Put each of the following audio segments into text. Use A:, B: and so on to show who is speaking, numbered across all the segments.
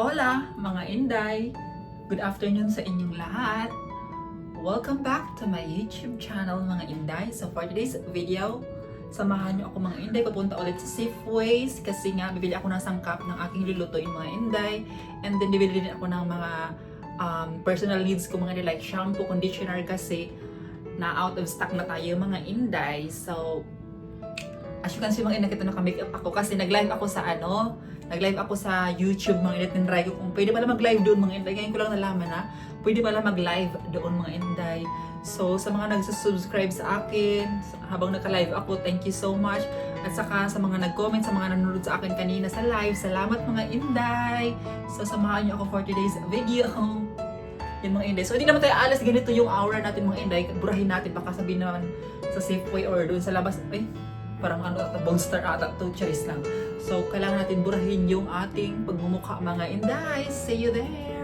A: Hola mga Inday! Good afternoon sa inyong lahat! Welcome back to my YouTube channel mga Inday. So for today's video, samahan niyo ako mga Inday. Papunta ulit sa Safeways kasi nga bibili ako ng sangkap ng aking lulutuin mga Inday. And then bibili din ako ng mga um, personal needs ko mga like shampoo, conditioner kasi na out of stock na tayo mga Inday. So as you can see mga Inday, kita naka-makeup ako kasi nag-live ako sa ano, nag-live ako sa YouTube mga inday, tinry ko kung pwede pala mag-live doon mga inday. Ngayon ko lang nalaman na pwede pala mag-live doon mga inday. So sa mga nagsusubscribe sa akin, habang naka-live ako, thank you so much. At saka sa mga nag-comment, sa mga nanonood sa akin kanina sa live, salamat mga inday. So samahan niyo ako for today's video. Yan mga inday. So hindi naman tayo alas ganito yung hour natin mga inday. Burahin natin baka sabihin naman sa Safeway or doon sa labas. Ay, parang ano ata, Bone Star ata, to charis lang. So, kailangan natin burahin yung ating pagmumukha mga inday. See you there!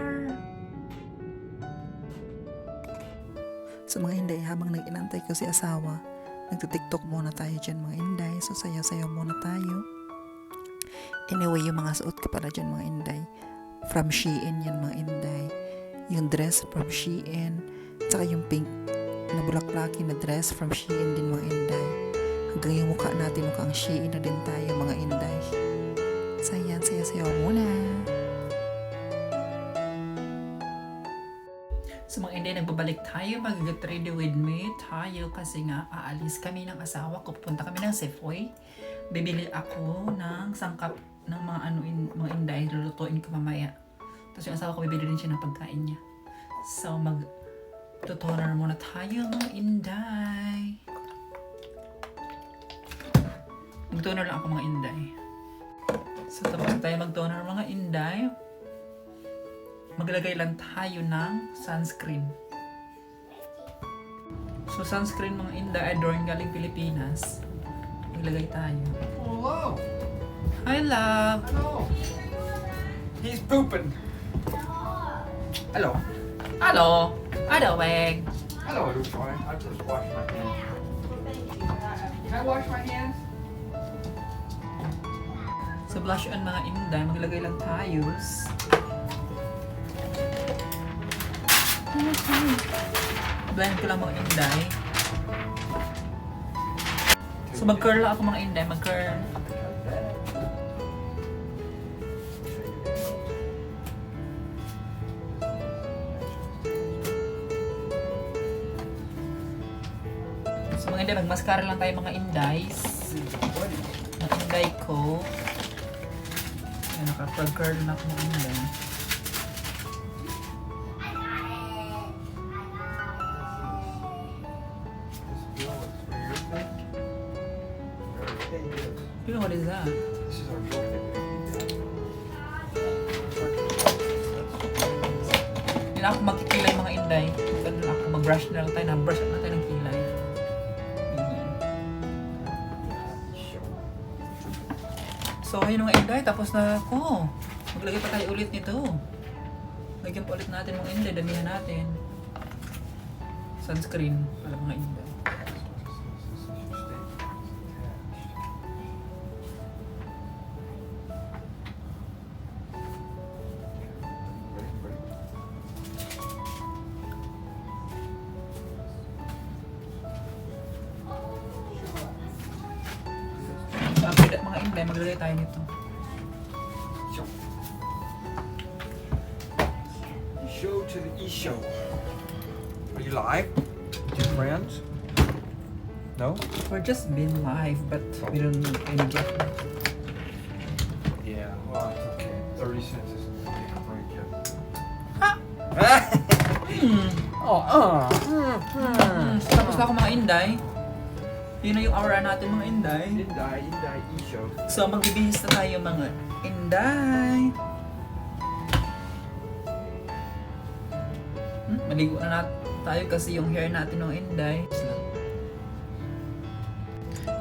B: So mga inday, habang nag-inantay ko si asawa, nagtitiktok muna tayo dyan mga inday. So sayaw-sayaw muna tayo. Anyway, yung mga suot ko pala dyan mga inday. From Shein yan mga inday. Yung dress from Shein. Tsaka yung pink na bulaklaki na dress from Shein din mga inday. Hanggang yung mukha natin mukhang Shein na din tayo mga inday. So yan, sayaw-sayaw muna.
A: So mga inday, nagbabalik tayo. Mag-get ready with me tayo kasi nga aalis kami ng asawa ko. Pupunta kami ng Safeway. Bibili ako ng sangkap ng mga ano in, mga inday. Lulutuin ko mamaya. Tapos yung asawa ko, bibili din siya ng pagkain niya. So mag tutoner muna tayo mga inday. Mag-toner lang ako mga inday. So tapos tayo mag-toner mga inday maglagay lang tayo ng sunscreen. So sunscreen mga Inda Adorn galing Pilipinas. Maglagay tayo.
C: Hello.
A: Hi love!
C: Hello. He's pooping. Hello.
A: Hello! Hello, Weng!
C: Hello, boy. I just washed my hands. Can I wash my hands?
A: So blush on mga Inday, maglagay lang tayo. Blend ko lang mga Inday. So mag-curl lang ako mga Inday, mag-curl. So mga Inday, mag-mascara lang tayo mga Indays. Ang Inday ko. Ayan, nakapag-curl na ako ng So, ayun mga Inday. Tapos na ako. Maglagay pa tayo ulit nito. Lagyan pa ulit natin mga Inday. Damihan natin. Sunscreen para mga Inday.
C: Live,
A: but we don't need any gift.
C: Yeah. Well, it's okay. Thirty cents isn't a break yet.
A: Hmm.
C: oh, uh. Mm,
A: tapos na ako mga Inday. Yun na yung aura natin mga Inday.
C: Inday, Inday e-show.
A: So magbibihis na tayo mga Inday. Hmm, maligo na nat tayo kasi yung hair natin ng Inday.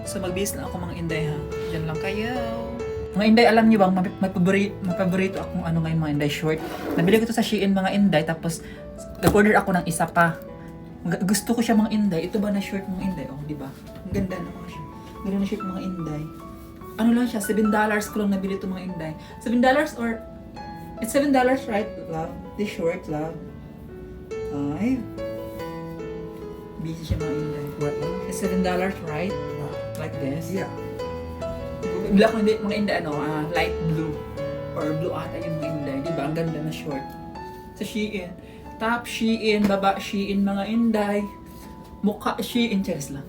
A: So magbihis na ako mga Inday ha. Diyan lang kayo. Mga Inday, alam niyo bang may, may, paborito, may paborito akong ano ngayon mga Inday short. Nabili ko to sa Shein mga Inday tapos nag-order ako ng isa pa. Gusto ko siya mga Inday. Ito ba na short mga Inday? Oh, di ba? Ang ganda na mga shirt. Ganda na shirt mga Inday. Ano lang siya, $7 ko lang nabili ito mga Inday. $7 or It's seven dollars, right, love? This short, love. Ay. Busy siya mga inday.
C: What?
A: It's seven dollars, right? Like this.
C: Yeah.
A: Black hindi mga inday ano, ah, light blue or blue ata yung mga inday, di ba? Ang ganda na short. Sa Shein. Top Shein, baba Shein mga inday. Mukha Shein, cheers lang.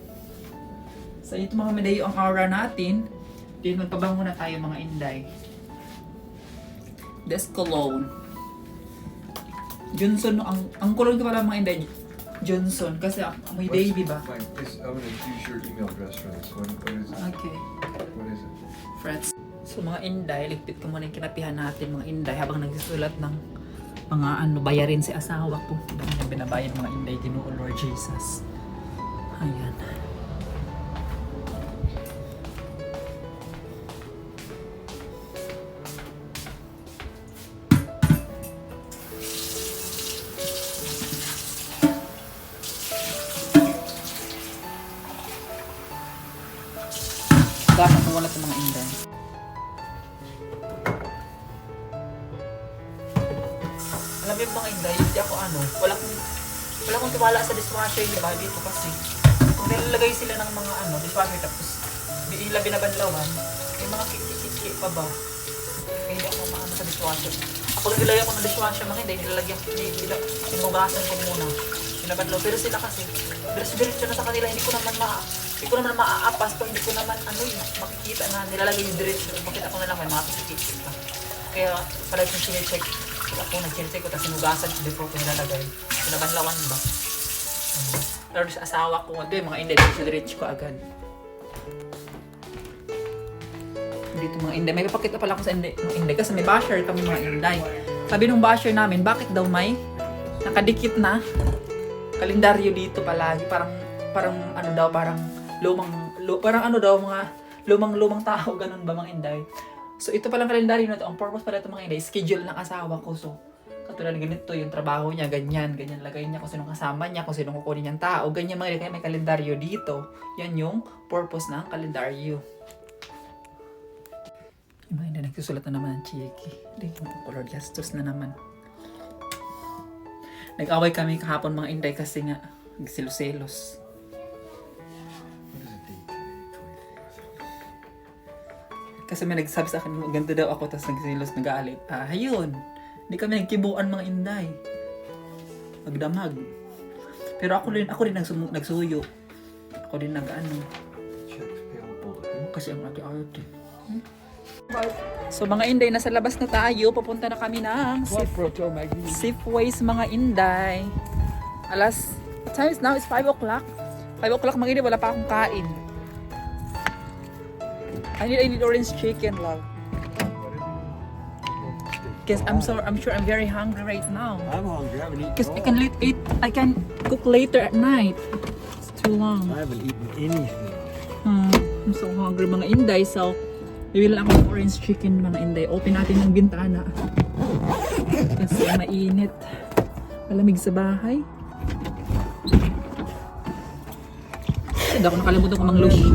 A: So ito mga medayo ang aura natin. Then magpabango na tayo mga inday. This cologne. Johnson, ang ang cologne ko pala mga inday, Johnson. Kasi ako, amoy baby ba?
D: Fine, this, I'm gonna use your email address for this one. What is it?
A: Okay.
D: What is it?
A: Friends. So mga inday, ligpit ko muna yung kinapihan natin mga inday habang nagsusulat ng mga ano, bayarin si asawa ko. Dami na binabayad mga inday, ginoo Lord Jesus. Ayan. Alam mo mga inday, hindi ako ano, wala kong, wala kong tiwala sa dishwasher yung ba dito kasi kung nilalagay sila ng mga ano, dishwasher tapos biila binabanlawan, may mga kiki-kiki pa ba? Kaya hindi ako maano sa dishwasher. Ako nilagay ako ng dishwasher mga inday, nilalagyan ko, nila, sinugasan ko muna. Binabanlaw, pero sila kasi, diretso-diretso na sa kanila, hindi ko naman ma hindi ko naman maaapas pa, hindi ko naman ano yun, makikita na nilalagay yung diretso. Makita ko na lang may mga kiki-kiki pa. Kaya pala yung sinicheck, ako nag-check ko, tapos sinugasan ko before ko nilalagay. Pinabanlawan ba? Pero sa asawa ko, hindi, mga hindi, diretso ko agad. Dito mga inday. May papakita pala ako sa inday, mga inday kasi may basher kami mga inday. Sabi nung basher namin, bakit daw may nakadikit na kalendaryo dito palagi. Parang, parang ano daw, parang lumang, lu, parang ano daw, mga lumang-lumang tao, ganun ba mga inday. So ito palang kalendaryo na to, ang purpose pala ito mga inday, schedule ng asawa ko. So, katulad ganito, yung trabaho niya, ganyan, ganyan lagay niya kung sinong kasama niya, kung sinong kukunin niyang tao, ganyan mga kaya may kalendaryo dito. Yan yung purpose ng kalendaryo. Yung mga inday, nagsusulat na naman ng chiki. Hindi, yung color gastos na naman. Nag-away kami kahapon mga inday kasi nga, nagsilos-selos. Kasi may nagsabi sa akin, ganito daw ako, tapos nagsilos, nag-aalit. Ah, ayun. Hindi kami nagkibuan mga inday. Magdamag. Pero ako rin, ako rin nagsum- nagsuyo. Ako din nag-ano. Kasi ang ate-arte. So mga inday, nasa labas na tayo. Papunta na kami ng Sif Safeways mga inday. Alas, what time is now? It's 5 o'clock. 5 o'clock mga inday, wala pa akong kain. I need, I need orange chicken, love. Because I'm so I'm sure I'm very hungry right now.
C: I'm hungry. I haven't eaten.
A: Because I can lit eat I can cook later at night. It's too long.
C: I haven't eaten anything.
A: Hmm, I'm so hungry mga inday. So, bibili lang ako ng orange chicken mga inday. Open natin ng bintana. Kasi mainit. Malamig sa bahay. Hindi ako nakalimutan ko mang lotion.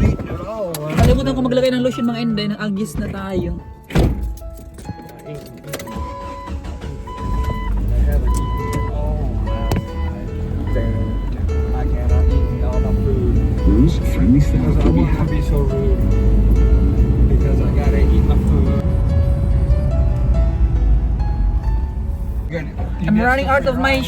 A: Nakalimutan ko maglagay ng lotion mga inday. Nang agis na tayo.
E: Who's friendly
C: I
E: sound
C: want to be so rude. Because I gotta eat my food.
A: I'm running out of my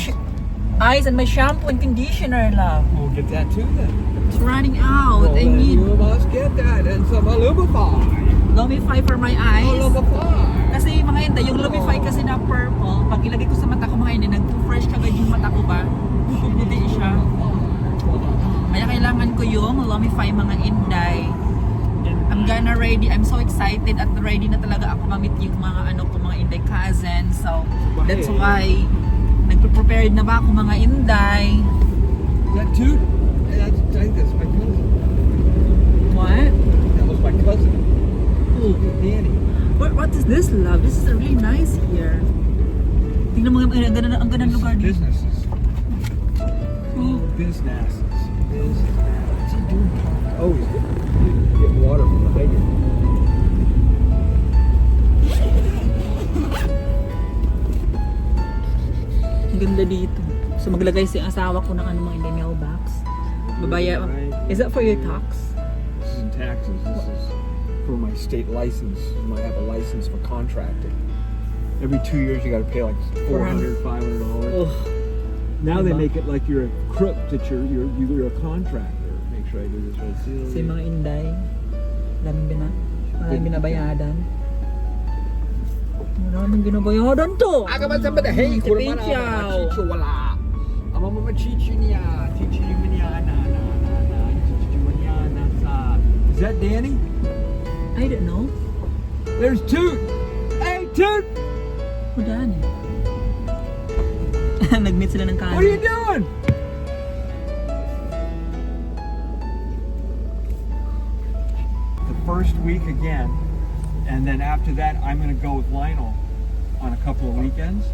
A: eyes and my shampoo and conditioner, love.
C: We'll get that too then.
A: It's running out.
C: Well,
A: I need
C: you must get that and some Lumify.
A: Lumify for my eyes.
C: Lumify.
A: Kasi mga hindi, yung Lumify kasi na purple, pag ilagay ko sa mata ko mga hindi, nag-fresh kagad yung mata ko ba? Puputi siya. Kaya kailangan ko yung Lumify mga inday. I'm gonna ready, I'm so excited at ready na talaga ako mamit yung mga ano ko mga inday cousins. So, that's why nagpe-prepared na ba ako mga inday.
C: That too? That's, I think that's my cousin.
A: What?
C: That was my cousin.
A: Ooh.
C: Danny.
A: What, what is this love? This is really nice here. Tingnan mo, ang ganda, ang ganda ng lugar dito.
C: Businesses. Oh, businesses. What's he doing? Oh, he's getting, water from the hydrant.
A: Ang ganda dito. So maglagay si asawa ko ng ano mga hindi mailbox. Babaya. Is that for your tax?
C: This isn't taxes. This is for my state license. I have a license for contracting. Every two years, you got to pay like 400 500 dollars. Now they
A: Diba?
C: make it like you're a crook that you're you're you're a contractor. Make sure I do this right. See,
A: Si mga inday. Daming bina. Maraming binabayadan. Maraming binabayadan to.
C: Aga ba sabi na hey,
A: Si
C: kurma na
A: Pichaw.
C: machicho wala. Ama mama chichi niya, chichi ni niya na na na na chichi niya na sa. Is that Danny?
A: I don't know.
C: There's Toot. Hey Toot,
A: Hudan eh. Nag-meet sila ng
C: what are you doing? The first week again, and then after that, I'm gonna go with Lionel on a couple of weekends.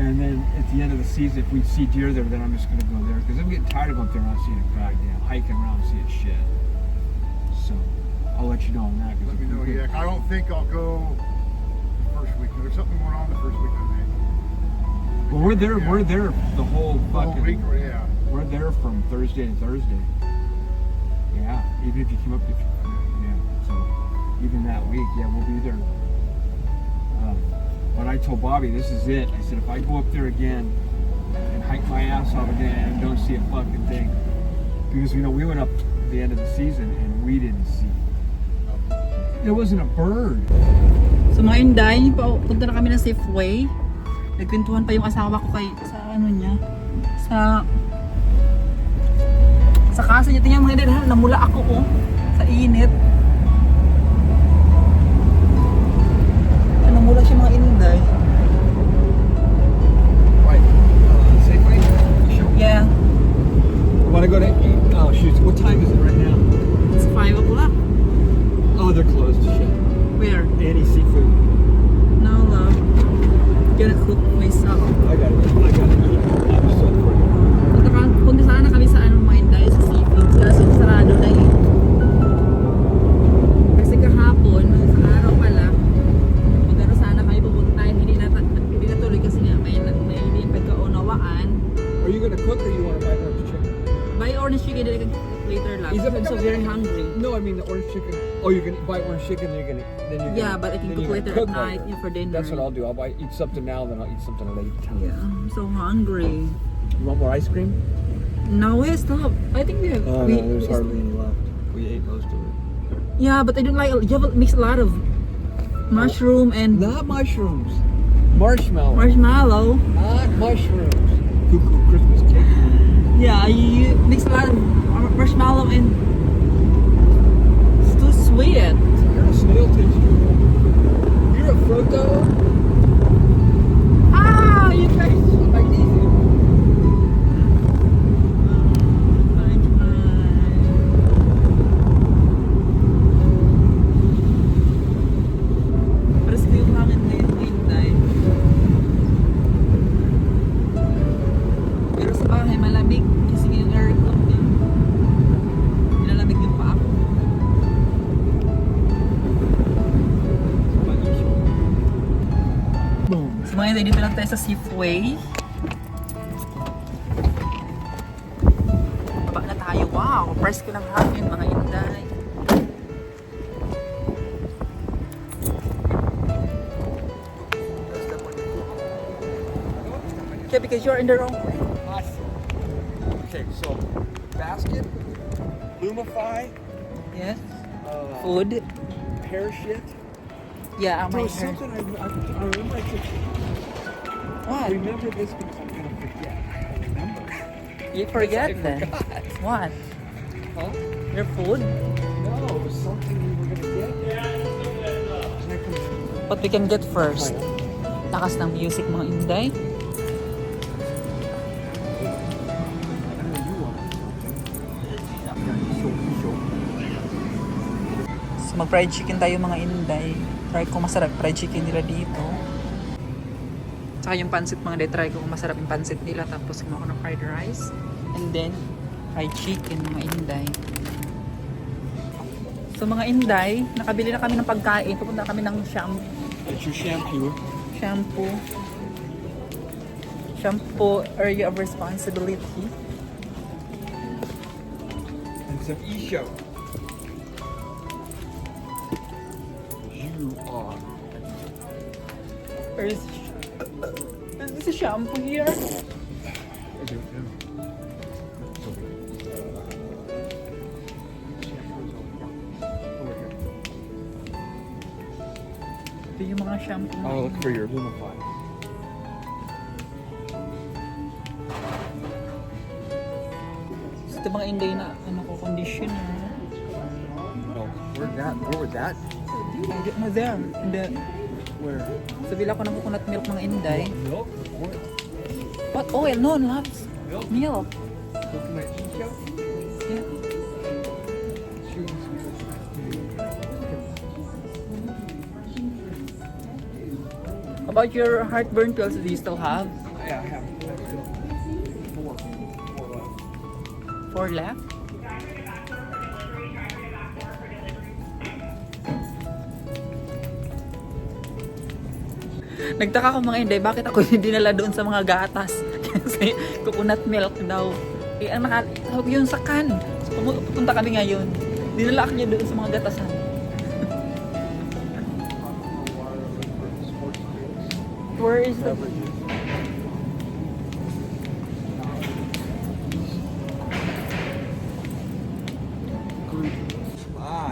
C: And then at the end of the season, if we see deer there, then I'm just gonna go there because I'm getting tired of going there and not seeing a goddamn hiking around and seeing shit. So I'll let you know on that.
D: Let me know, yeah. I don't think I'll go the first week. There's something going on the first week of May.
C: Well, we're there. We're there the whole
D: The whole week, yeah.
C: We're there from Thursday to Thursday. Yeah, even if you came up, if, yeah. So even that week, yeah, we'll be there. Um, but I told Bobby, this is it. I said, if I go up there again and hike my ass off again and don't see a fucking thing, because you know we went up the end of the season and we didn't see. There wasn't a bird.
A: So inday, pa- punta na kami ng Safeway. Nagkwentuhan pa yung asawa ko kay sa ano niya. Sa sa kaso niya. Tingnan mga inday, namula ako oh. Sa init. Namula siya mga inday.
C: Want to go to eat? Oh shoot! What time is it right now?
A: it's 5 o'clock.
C: Oh, they're closed. Shit.
A: Where?
C: Any seafood.
A: No, love. Gonna cook myself.
C: I got it. I got it. I'm so pretty.
A: Punta, sana kami sa ano inday, sa seafood. Kaso sarado na eh.
C: Orange chicken. Oh, you can buy orange chicken. Then you're gonna then you're
A: Yeah, but I can cook later
C: gonna
A: at night yeah, for dinner.
C: That's what I'll do. I'll buy eat something now, then I'll eat something later.
A: Yeah, I'm so hungry.
C: You want more ice cream?
A: No, we stop. I think we have.
C: Oh
A: we,
C: no, there's
A: we-
C: hardly any left. We ate most of it.
A: Yeah, but I don't like. You have mixed a lot of mushroom and
C: Not mushrooms. Marshmallow.
A: marshmallow.
C: Not mushrooms. Cuckoo Christmas cake.
A: Yeah, you mix a lot of mar- marshmallow and Hinday, dito lang tayo. Baba na tayo. Wow! Ng hangin mga Hinday. Yeah, because you're in the wrong way.
C: Okay, so basket, Lumify,
A: Yes.
C: uh,
A: Food.
C: hair shit.
A: Yeah,
C: There
A: my hair.
C: something I, I, I remember. I said,
A: What?
C: remember this because I'm gonna forget. I remember.
A: You forget
C: I
A: then.
C: forgot.
A: What?
C: Huh?
A: Your food?
C: No, it was something we were gonna get. Couldn't-
A: What we can get first? Lakas ng music mga inday.
C: Yeah.
A: So mag fried chicken tayo mga inday. Try ko masarap fried chicken nila dito. Tsaka yung pansit mga inday, try ko kung masarap yung pansit nila. Tapos kumawa ko ng fried rice. And then, fried chicken mga inday. So mga inday, nakabili na kami ng pagkain. Pupunta kami ng shampoo.
C: Your shampoo.
A: shampoo. Shampoo area of responsibility.
C: And some e-show. You are.
A: Where this a shampoo here? Ito yung mga shampoo. na-
C: Oh, look for your Lumify.
A: Ito mga inday na ano ko conditioner.
C: Oh, where that? Would that?
A: Hindi mo there. Hindi.
C: Where?
A: Sa bila ko ng coconut milk mga inday.
C: Milk? What?
A: Oil? No, loves.
C: Milk?
A: Milk.
C: Coconut e-show?
A: Yeah. About your heartburn pills, do you still have?
C: Yeah, I have four. Four left.
A: Four left? Nagtaka ko mga hindi, bakit ako hindi dinala doon sa mga gatas? Kasi coconut milk daw. Eh, ang naka, yung sa can. So, pupunta kami ngayon. Dinala ako niya doon sa mga gatasan. Where is the...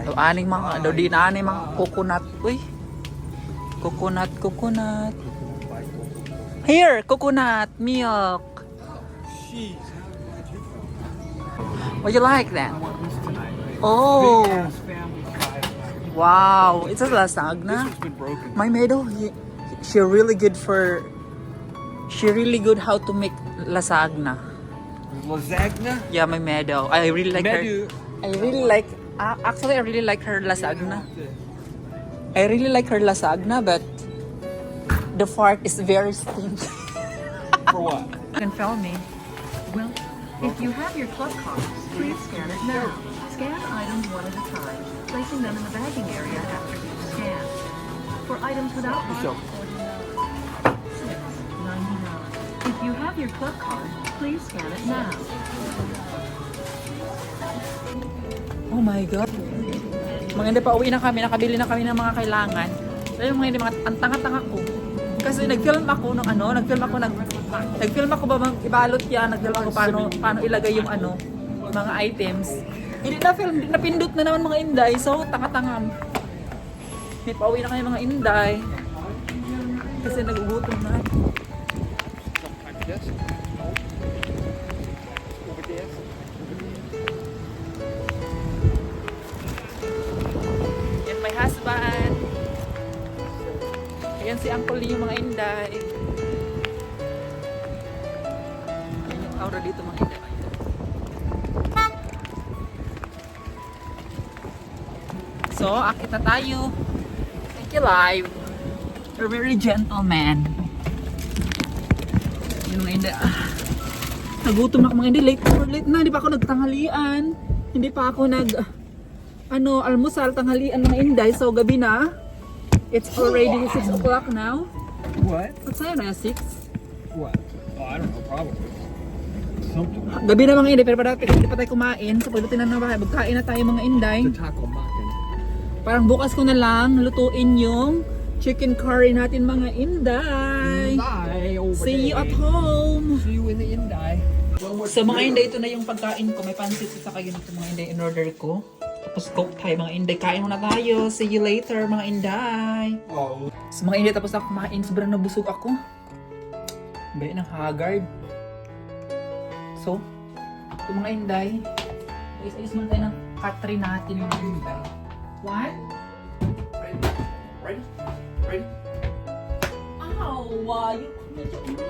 A: So, aning mga, ano, di na aning mga coconut. Uy. Coconut, coconut. Here, coconut milk. What you like that?
C: I want this tonight.
A: Oh,
C: Big ass family size.
A: wow. It's a lasagna.
C: one's been broken.
A: My meadow, he, she really good for, she really good how to make lasagna.
C: Lasagna?
A: Yeah, my meadow. I really like her. I really like, uh, actually I really like her lasagna. I really like her lasagna, but the fart is very stinky.
C: For what?
A: You can film me.
E: Well, if you have your club card, please scan it now. Scan items one at a time, placing them in the bagging area after each scan. For items without
C: So,
E: six ninety-nine. If you have your club card, please scan it now.
A: Oh my God. Mga hindi pa uwi na kami, nakabili na kami ng mga kailangan. Pero mga hindi, mga ang tanga-tanga ko. Kasi nag-film ako ng ano, nag-film ako nag nag-film ako ba bang ibalot yan, nag-film ako paano paano ilagay yung ano, mga items. Hindi na film, napindot na naman mga inday, so tanga-tanga. Hindi pa uwi na kami mga inday. Kasi nagugutom na. So, akit na tayo. Thank you live. You're very gentleman. Yung mga inday. Ah, nagutom na ako mga inday. Late, late na. Hindi pa ako nagtanghalian. Hindi pa ako nag ano, almusal, tanghalian mga inday. So, gabi na. It's already 6 o'clock now.
C: What?
A: What's that na? 6?
C: What? Oh, I don't know, probably. Something.
A: Gabi na mga inday, pero parang hindi pa tayo kumain. So, pagdating na ng bahay, magkain na tayo mga inday.
C: The taco makin.
A: Parang bukas ko na lang lutuin yung chicken curry natin mga inday.
C: Over
A: See you at home.
C: See you in the Inday.
A: So mga inday, ito na yung pagkain ko. May pansit sa saka ganito mga inday in order ko. Tapos coke tayo mga inday. Kain muna tayo. See you later mga inday.
C: Oh.
A: So mga inday, tapos ako kumain. Sobrang nabusog ako. Bay ng haggard. So, ito mga inday. Is-is muna tayo ng katri natin mga inday. What?
C: Ready? Ready? Ready?
A: Ow! Uh, you medyo umay.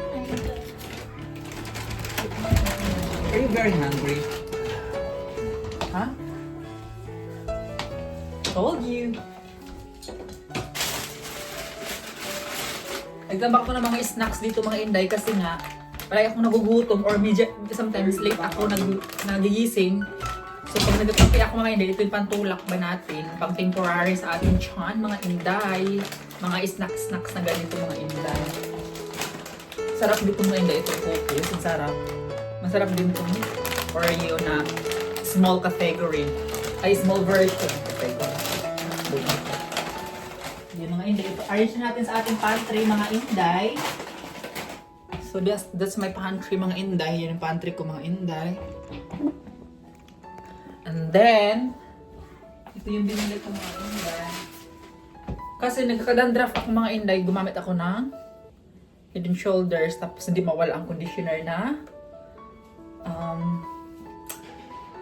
C: Are you very hungry?
A: Huh? Told you. Nagtambak ko ng mga snacks dito mga inday kasi nga palagi akong nagugutom or medyo, sometimes late ako nag, nagigising. So pag nagkape ako mga inday, ito yung pantulak ba natin, pang temporary sa ating tiyan, mga inday, mga snack-snacks na ganito mga inday. Sarap dito mga inday. Ito focus. Ang sarap. Masarap din ito. For you na small category. Ay, small version. Category. Yung mga inday. Ito, arrange na natin sa ating pantry mga inday. So that's, that's my pantry mga inday. Yan yung pantry ko mga inday. And then, ito yung binili ko mga inday. Kasi nagkakadandraf ako mga inday, gumamit ako ng head and shoulders tapos hindi mawala ang conditioner na um,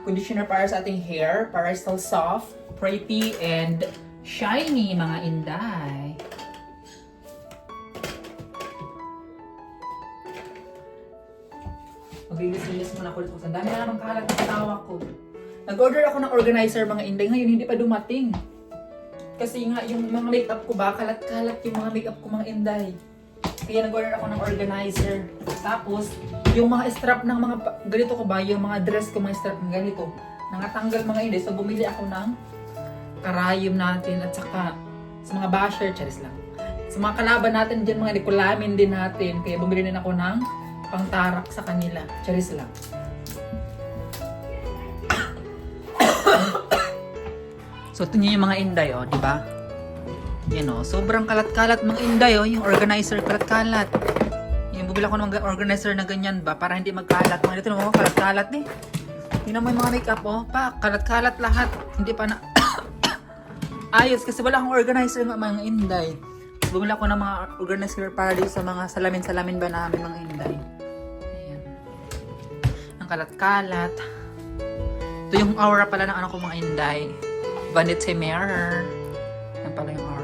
A: conditioner para sa ating hair para still soft, pretty, and shiny mga inday. Maglilis-lilis muna ako dito. Ang dami na naman kalat ng tawa ko. Nag-order ako ng organizer mga inday. Ngayon hindi pa dumating. Kasi nga yung mga makeup ko ba, kalat-kalat yung mga makeup ko mga inday. Kaya nag-order ako ng organizer. Tapos, yung mga strap ng mga, ganito ko ba, yung mga dress ko, mga strap ng ganito, nangatanggal mga inday. So, bumili ako ng karayom natin at saka sa mga basher, charis lang. Sa mga kalaban natin dyan, mga nikulamin din natin. Kaya bumili din ako ng pangtarak sa kanila. Charis lang. So, niyo yung mga inday, oh, di ba? Yan, oh. Sobrang kalat-kalat mga inday, oh. Yung organizer, kalat-kalat. Yung bubili ako ng organizer na ganyan ba, para hindi magkalat. Mga dito, oh, kalat-kalat eh. Tingnan mo yung mga makeup, oh. Pa, kalat-kalat lahat. Hindi pa na... Ayos, kasi wala akong organizer ng mga inday. So, bumili ako ng mga organizer para dito sa mga salamin-salamin ba namin mga inday. Ayan. Ang kalat-kalat. Ito yung aura pala ng ano ko mga inday. Vanity mirror. Yan pala yung